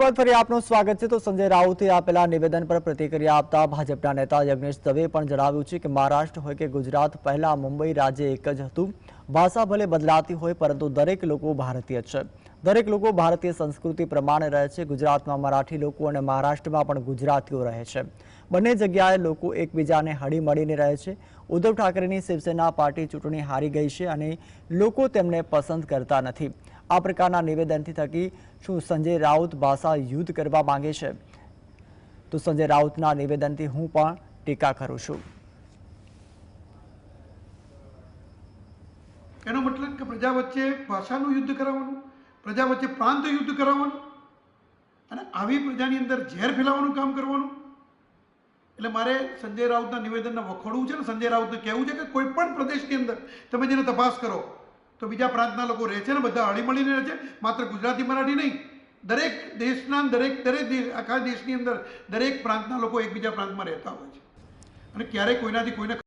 બાદ ફરી આપનું સ્વાગત છે. તો સંજય રાઉતે આપેલા નિવેદન પર પ્રતિક્રિયા આપતા ભાજપના નેતા યજ્ઞેશ દવે પણ જણાવ્યું છે કે મહારાષ્ટ્ર હોય કે ગુજરાત, પહેલા મુંબઈ રાજ્ય એક જ હતું. ભાષા ભલે બદલાતી હોય, પરંતુ દરેક લોકો ભારતીય છે. દરેક લોકો ભારતીય સંસ્કૃતિ પ્રમાણે રહે છે. ગુજરાતમાં મરાઠી લોકો અને મહારાષ્ટ્રમાં પણ ગુજરાતીઓ રહે છે. બંને જગ્યાએ લોકો એકબીજાને હળી મળીને રહે છે. ઉદ્ધવ ઠાકરેની શિવસેના પાર્ટી ચૂંટણી હારી ગઈ છે અને લોકો તેમને પસંદ કરતા નથી. આ પ્રકારના નિવેદનથી થકી શું સંજય રાઉત ભાષા યુદ્ધ કરવા માંગે છે? તો સંજય રાઉતના નિવેદનથી હું પણ ટીકા કરું છું. એનો મતલબ કે પ્રજા વચ્ચે ભાષાનું યુદ્ધ કરાવવાનું, પ્રજા વચ્ચે પ્રાંત યુદ્ધ કરાવવાનું અને આવી પ્રજાની અંદર ઝેર ફેલાવવાનું કામ કરવાનું. એટલે મારે સંજય રાઉતના નિવેદનને વખોડવું છે ને સંજય રાઉતને કહેવું છે કે કોઈ પણ પ્રદેશની અંદર તમે જેને તપાસ કરો તો બીજા પ્રાંતના લોકો રહે છે ને, બધા હળીમળીને રહે છે. માત્ર ગુજરાતી મરાઠી નહીં, દરેક દેશના દરેક દરેક આખા દેશની અંદર દરેક પ્રાંતના લોકો એકબીજા પ્રાંતમાં રહેતા હોય છે. અને ક્યારેય કોઈનાથી કોઈને